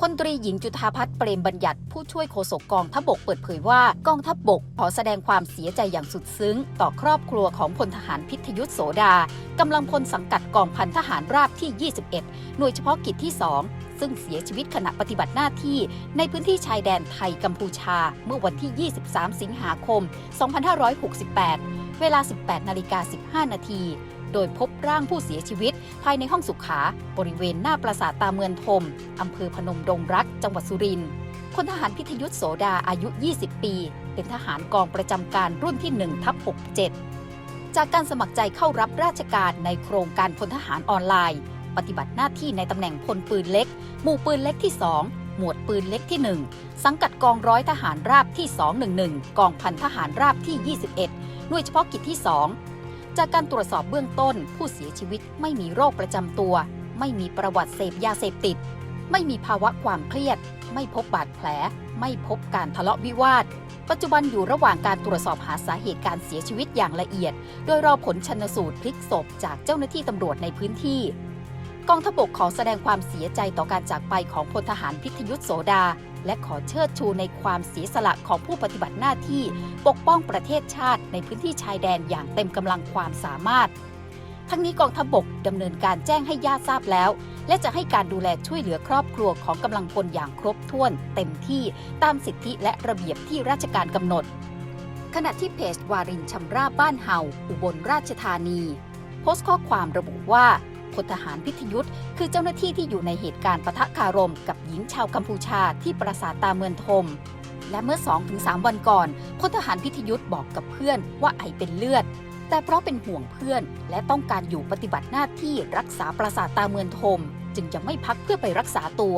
พลตรีหญิงจุธาพัฒน์เปรมบัญญัติ ผู้ช่วยโฆษกกองทัพบกเปิดเผยว่ากองทัพบกขอแสดงความเสียใจอย่างสุดซึ้ง ต่อครอบครัวของพลทหารพิทยุทธโสดากำลังพลสังกัดกองพันทหารราบที่ 21 หน่วยเฉพาะกิจที่ 2 ซึ่งเสียชีวิตขณะปฏิบัติหน้าที่ ในพื้นที่ชายแดนไทยกัมพูชา เมื่อวันที่ 23 สิงหาคม 2568 เวลา 18นาฬิกา15นาที โดยพบร่างผู้เสียชีวิต ภายในห้องสุขา บริเวณหน้าปราสาทตาเมืองทมอำเภอพนมดงรัก จังหวัดสุรินทร์พลทหารพิทยุทธโสดาอายุ 20 ปี เป็นทหารกองประจำการรุ่นที่1ทับ67 จากการสมัครใจเข้ารับราชการในโครงการพลทหารออนไลน์ ปฏิบัติหน้าที่ในตำแหน่งพลปืนเล็ก หมู่ปืนเล็กที่ 2 หมวดปืนเล็กที่ 1 สังกัดกองร้อยทหารราบที่ 211 กองพันทหารราบที่ 21 หน่วยเฉพาะกิจที่ 2 จากการตรวจสอบเบื้องต้น ผู้เสียชีวิตไม่มีโรคประจำตัว ไม่มีประวัติเสพยาเสพติด ไม่มีภาวะความเครียด ไม่พบบาดแผล ไม่พบการทะเลาะวิวาท ปัจจุบันอยู่ระหว่างการตรวจสอบหาสาเหตุการเสียชีวิตอย่างละเอียด โดยรอผลชันสูตรพลิกศพจากเจ้าหน้าที่ตำรวจในพื้นที่ กองทบกขอแสดงความเสียใจต่อการจากไปของพลทหารพิทยุทธโสดา และขอเชิดชูในความเสียสละของผู้ปฏิบัติหน้าที่ ปกป้องประเทศชาติในพื้นที่ชายแดนอย่างเต็มกำลังความสามารถ ทั้งนี้กองทัพบกดำเนินการแจ้งให้ญาติทราบแล้ว และจะให้การดูแลช่วยเหลือครอบครัวของกำลังพลอย่างครบถ้วน เต็มที่ตามสิทธิและระเบียบที่ราชการกำหนด ขณะที่เพจวารินชำราบบ้านเฮาอุบลราชธานี โพสต์ข้อความระบุว่า พลทหารพิทยุทธ์คือเจ้าหน้าที่ที่อยู่ในเหตุการณ์ปะทะคารม กับหญิงชาวกัมพูชาที่ปราสาทตาเมืองทม และเมื่อ 2-3 วันก่อนพลทหารพิทยุทธ์บอกกับเพื่อนว่าไอเป็นเลือด แต่เพราะเป็นห่วงเพื่อน และต้องการอยู่ปฏิบัติหน้าที่รักษาปราสาทตาเมืองทม จึงจะไม่พักเพื่อไปรักษาตัว